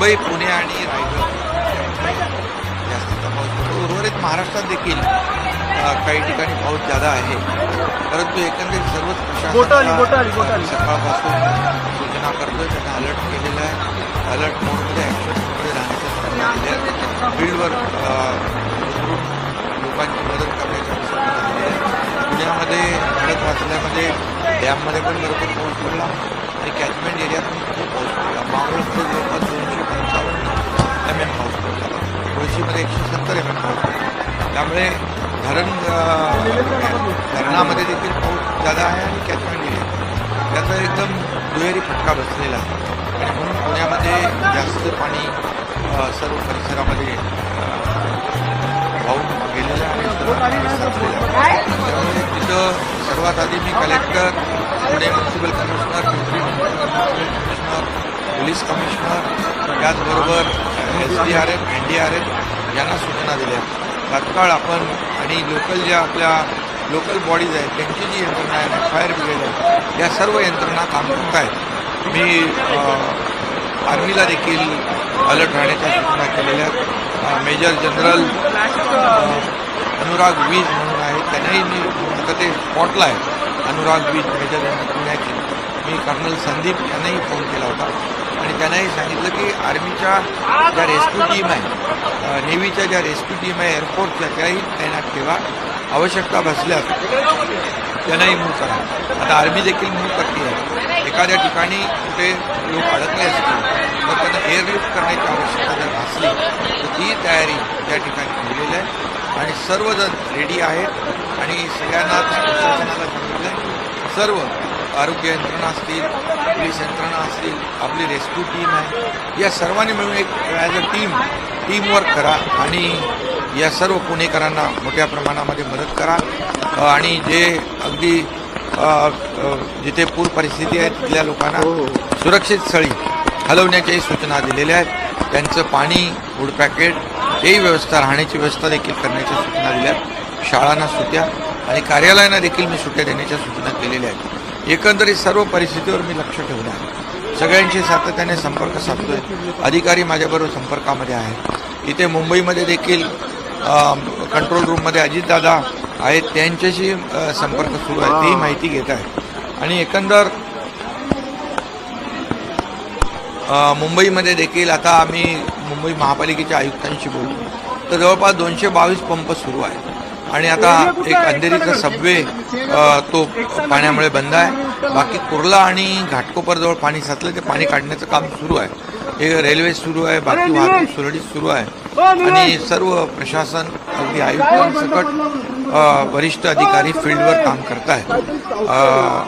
मुंबई पुणे आणि रायगड. जास्तीचा पाऊस पडतो उर्वरित महाराष्ट्रात देखील काही ठिकाणी पाऊस जादा आहे. परंतु एकंदरीत सर्वच प्रशासन. सकाळपासून सूचना करतोय. त्यांना अलर्ट केलेलं आहे. अलर्ट मोडमध्ये ॲक्शन मोडमध्ये राहण्याच्या सूचना दिल्या. आहेत फील्डवर लोकांची मदत करण्याच्या सूचना दिल्या आहेत पुण्यामध्ये खडक वाचल्यामध्ये डॅममध्ये पण भरपूर पाऊस पडला. आणि कॅचमेंट एरियात खूप पाऊस पडला मावळमध्ये जवळपास दोनशे पंचावन्न एम एम पाऊस पडला मुळशीमध्ये एकशे सत्तर एम एम पाऊस पडला त्यामुळे धरण धरणामध्ये देखील पाऊस जादा आहे आणि कॅचमेंट एरिया त्याचा एकदम दुहेरी फटका बसलेला आहे. आणि म्हणून पुण्यामध्ये जास्त पाणी सर्व परिसरामध्ये वाहून गेलेलं आहे. आणि सर्व आहे. त्यामुळे तिथं सर्वात आधी मी collector Pune municipal commissioner Pimpri commissioner police commissioner त्याचबरोबर S D R F N D R F यांना सूचना दिल्या तात्काळ आपण आणि लोकल ज्या आपल्या लोकल बॉडीज आहेत त्यांची जी यंत्रणा आहे फायर ब्रिगेड आहे या सर्व यंत्रणा काम करत आहेत. मी आर्मीला देखील अलर्ट राहण्याच्या सूचना केलेल्या आहेत. मेजर जनरल अनुराग वीज म्हणून आहेत त्यांनाही मी आता ते स्पॉटला आहे. अनुराग वीज मेजर यांनी पुण्याचे. मी कर्नल संदीप यांनाही फोन केला होता. आणि त्यांनाही सांगितलं की आर्मीच्या ज्या रेस्क्यू टीम आहे नेव्हीच्या ज्या रेस्क्यू टीम आहे एअरफोर्सच्या त्याही तैनात ठेवा. आवश्यकता भासल्यास त्यांनाही मूव करा. आता आर्मी देखील मूव करते. आहे एखाद्या ठिकाणी कुठे लोक अडकले असतील तर त्यांना एअरलिफ्ट करण्याची आवश्यकता जर भासली तर ती तयारी त्या ठिकाणी केलेली आहे. आणि सर्वजण रेडी आहेत. आणि सगळ्यांनाच सर्व आरोग्य यंत्रणा असतील पोलीस यंत्रणा असतील आपली रेस्क्यू टीम आहे. या सर्वांनी मिळून एक ॲज अ टीम टीमवर्क करा आणि या सर्व पुणेकरांना मोठ्या प्रमाणामध्ये मदत करा. आणि जे अगदी जिथे पूर परिस्थिती आहे तिथल्या लोकांना सुरक्षित स्थळी हलवण्याच्याही सूचना दिलेल्या आहेत. त्यांचं पाणी फूड पॅकेट हेही व्यवस्था राहण्याची व्यवस्था देखील करण्याच्या सूचना दिल्या आहेत. शाळांना सुट्या आणि कार्यालयांना देखील मी सुट्या देण्याच्या सूचना केलेल्या आहेत. एकंदरीत सर्व परिस्थितीवर मी लक्ष ठेवलं आहे. सगळ्यांशी सातत्याने संपर्क साधतोय. अधिकारी माझ्याबरोबर संपर्कामध्ये आहेत. इथे मुंबईमध्ये देखील कंट्रोल रूममध्ये अजितदादा आहेत. त्यांच्याशी संपर्क सुरू आहे. ती माहिती घेत आहेत आणि एकंदर मुंबईमध्ये देखील आता आम्ही मुंबई महापालिकेच्या आयुक्तांशी बोलतो तर जवळपास दोनशे बावीस पंप सुरू आहे आणि आता एक अंधेरीचा सबवे तो पाण्यामुळे बंद आहे. बाकी कुर्ला आणि घाटकोपरजवळ पाणी साचलं ते पाणी काढण्याचं काम सुरू आहे. हे रेल्वे सुरू आहे बाकी वाहतूक सुरळीत सुरू आहे. आणि सर्व प्रशासन अगदी आयुक्तांसकट वरिष्ठ अधिकारी फील्डवर काम करत आहेत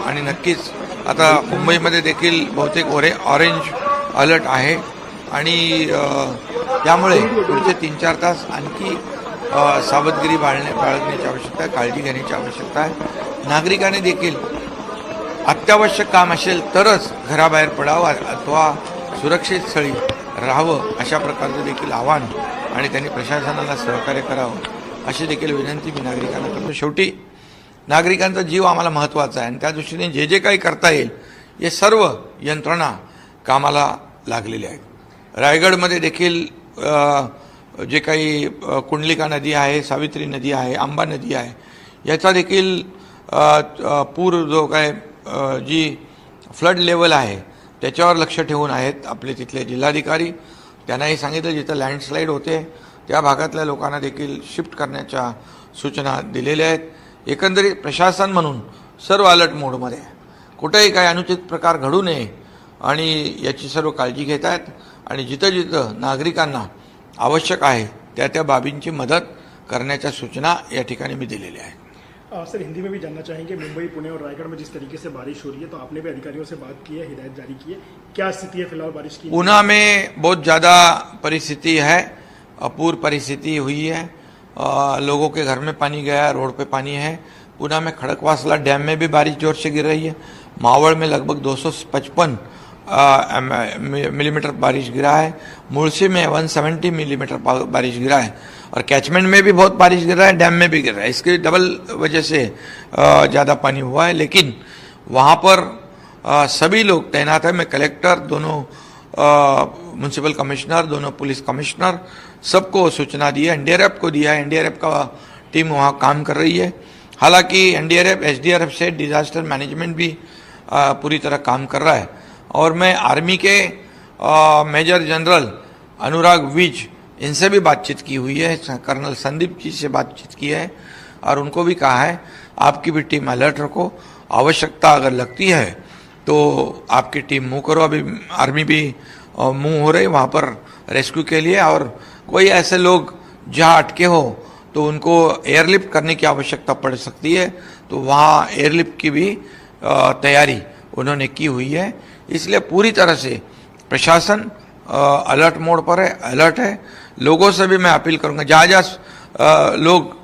आणि नक्कीच आता मुंबईमध्ये देखील बहुतेक ओरे ऑरेंज अलर्ट आहे. आणि त्यामुळे पुढचे तीन चार तास आणखी सावधगिरी बाळणे बाळगण्याची आवश्यकता आहे काळजी घेण्याची आवश्यकता आहे. नागरिकाने देखील अत्यावश्यक काम असेल तरच घराबाहेर पडावं अथवा सुरक्षित स्थळी राहावं अशा प्रकारचं देखील आव्हान आणि त्यांनी प्रशासनाला सहकार्य करावं अशी देखील विनंती मी नागरिकांना करतो. शेवटी नागरिकांचा जीव आम्हाला महत्त्वाचा आहे आणि त्या दृष्टीने जे जे काही करता येईल हे सर्व यंत्रणा कामाला लागलेल्या आहेत. रायगडमध्ये देखील जे काही कुंडलिका नदी आहे सावित्री नदी आहे आंबा नदी आहे याचा देखील पूर जो काय जी फ्लड लेवल आहे त्याच्यावर लक्ष ठेवून आहेत आपले तिथले जिल्हाधिकारी. त्यांनाही सांगितलं जिथं लँडस्लाईड होते त्या भागातल्या लोकांना देखील शिफ्ट करण्याच्या सूचना दिलेल्या आहेत. एकंदरीत प्रशासन म्हणून सर्व अलर्ट मोडमध्ये आहे. कुठेही काही अनुचित प्रकार घडू नये आणि याची सर्व काळजी घेत आहेत. आणि जिथं जिथं नागरिकांना आवश्यक आहे त्या त्या बाबींची मदत करण्याच्या सूचना या ठिकाणी मी दिलेल्या आहेत. आ, सर हिंदी में भी जानना चाहेंगे मुंबई पुणे और रायगढ़ में जिस तरीके से बारिश हो रही है तो आपने भी अधिकारियों से बात की है हिदायत जारी की है। क्या स्थिति है फ़िलहाल बारिश की? पूना में बहुत ज़्यादा परिस्थिति है अपूर परिस्थिति हुई है। अ, लोगों के घर में पानी गया रोड पे पानी है। पूना में खड़कवासला डैम में भी बारिश ज़ोर से गिर रही है। मावड़ में लगभग 255 अ, एम- मिलीमीटर बारिश गिरा है। मुड़सी में 170 मिलीमीटर बारिश गिरा है। और कैचमेंट में भी बहुत बारिश गिर रहा है डैम में भी गिर रहा है। इसकी डबल वजह से ज़्यादा पानी हुआ है। लेकिन वहाँ पर सभी लोग तैनात है। मैं कलेक्टर दोनों म्यूनसिपल कमिश्नर दोनों पुलिस कमिश्नर सबको सूचना दी है। एनडीआरएफ को दिया है। एनडीआरएफ का टीम वहाँ काम कर रही है। हालाँकि एनडीआरएफ एसडीआरएफ से डिजास्टर मैनेजमेंट भी अ, पूरी तरह काम कर रहा है। और मैं आर्मी के अ, मेजर जनरल अनुराग विज इनसे भी बातचीत की हुई है कर्नल संदीप जी से बातचीत की है और उनको भी कहा है आपकी भी टीम अलर्ट रखो आवश्यकता अगर लगती है तो आपकी टीम मूव करो अभी आर्मी भी मूव हो रही वहाँ पर रेस्क्यू के लिए और कोई ऐसे लोग जहाँ अटके हो तो उनको एयरलिफ्ट करने की आवश्यकता पड़ सकती है तो वहाँ एयरलिफ्ट की भी तैयारी उन्होंने की हुई है। इसलिए पूरी तरह से प्रशासन अलर्ट मोड पर है, अलर्ट है। लोगों से भी मैं अपील करूँगा, जहाँ जहाँ लोग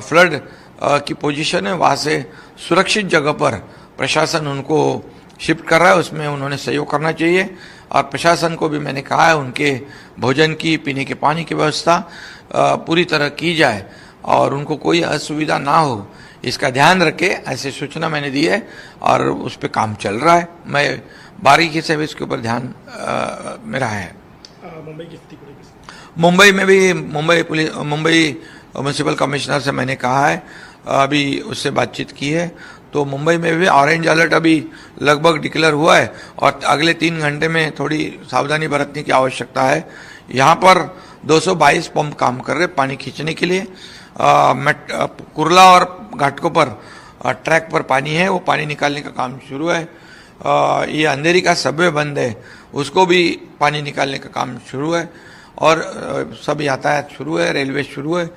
फ्लड की पोजीशन है, वहाँ से सुरक्षित जगह पर प्रशासन उनको शिफ्ट कर रहा है, उसमें उन्होंने सहयोग करना चाहिए। और प्रशासन को भी मैंने कहा है, उनके भोजन की, पीने के पानी की व्यवस्था पूरी तरह की जाए और उनको कोई असुविधा ना हो। इसका ध्यान रखे ऐसी सूचना मैंने दी है और उस पर काम चल रहा है। मैं बारीकी से भी इसके ऊपर ध्यान अ, मेरा है। मुंबई में भी Mumbai police Mumbai municipal commissioner से मैंने कहा है अभी उससे बातचीत की है। तो मुंबई में भी ऑरेंज अलर्ट अभी लगभग डिक्लेयर हुआ है और अगले तीन घंटे में थोड़ी सावधानी बरतने की आवश्यकता है। यहाँ पर 222 पंप काम कर रहे पानी खींचने के लिए। अ, और घाटकों पर ट्रैक पर पानी है वो पानी निकालने का काम शुरू है। ये अंधेरी का सबवे बंद है उसको भी पानी निकालने का काम शुरू है और सब यातायात शुरू है रेलवे शुरू है।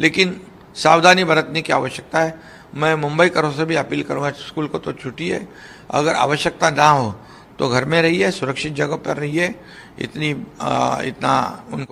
लेकिन सावधानी बरतने की आवश्यकता है। मैं मुंबई करों से भी अपील करूँगा स्कूल को तो छुट्टी है। अगर आवश्यकता ना हो तो घर में रहिए सुरक्षित जगह पर रहिए। इतनी अ, इतना उनको